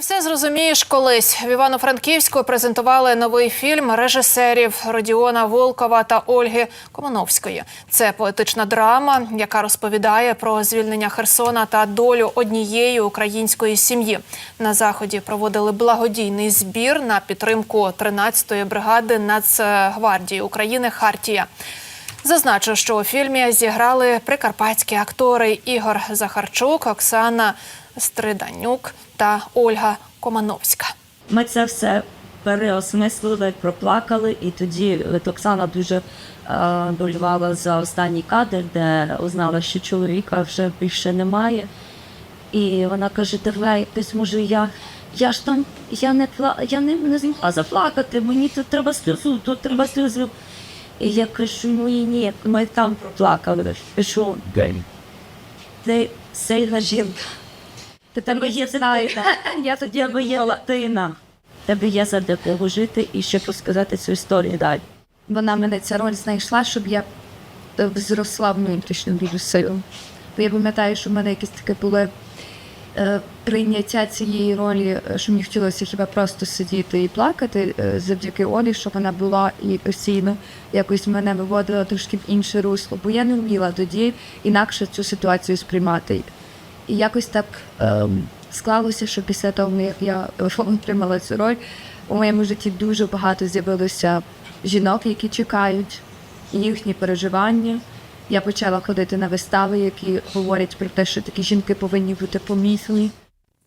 все зрозумієш колись. В Івано-Франківську презентували новий фільм режисерів Родіона Волкова та Ольги Комановської. Це поетична драма, яка розповідає про звільнення Херсона та долю однієї української сім'ї. На заході проводили благодійний збір на підтримку 13-ї бригади Нацгвардії України Хартія. Зазначу, що у фільмі зіграли прикарпатські актори Ігор Захарчук, Оксана Стриданюк та Ольга Комановська. Ми це все переосмислили, проплакали, і тоді Оксана дуже е, болювала за останній кадр, де узнала, що чоловіка вже більше немає. І вона каже: давай, якось може я. Я ж там, я не пла... я не, не змогла заплакати, мені тут треба сльозу, тут треба сльозу. І я кажу, ну і ні, ми там проплакали. Кажу, ти сильна жінка. Ти тебе є знаєте, я тоді є латина. Тебе є за кого жити і ще розказати цю історію далі. вона мене ця роль знайшла, щоб я е, зросла внутрішньо дуже сильно. Бо я пам'ятаю, що в мене якесь таке було прийняття цієї ролі, е, що мені хотілося хіба просто сидіти і плакати е, завдяки Олі, що вона була і постійно якось мене виводила трошки в інше русло, бо я не вміла тоді інакше цю ситуацію сприймати. І якось так ем, склалося, що після того, як я отримала цю роль, у моєму житті дуже багато з'явилося жінок, які чекають їхні переживання. Я почала ходити на вистави, які говорять про те, що такі жінки повинні бути помісні.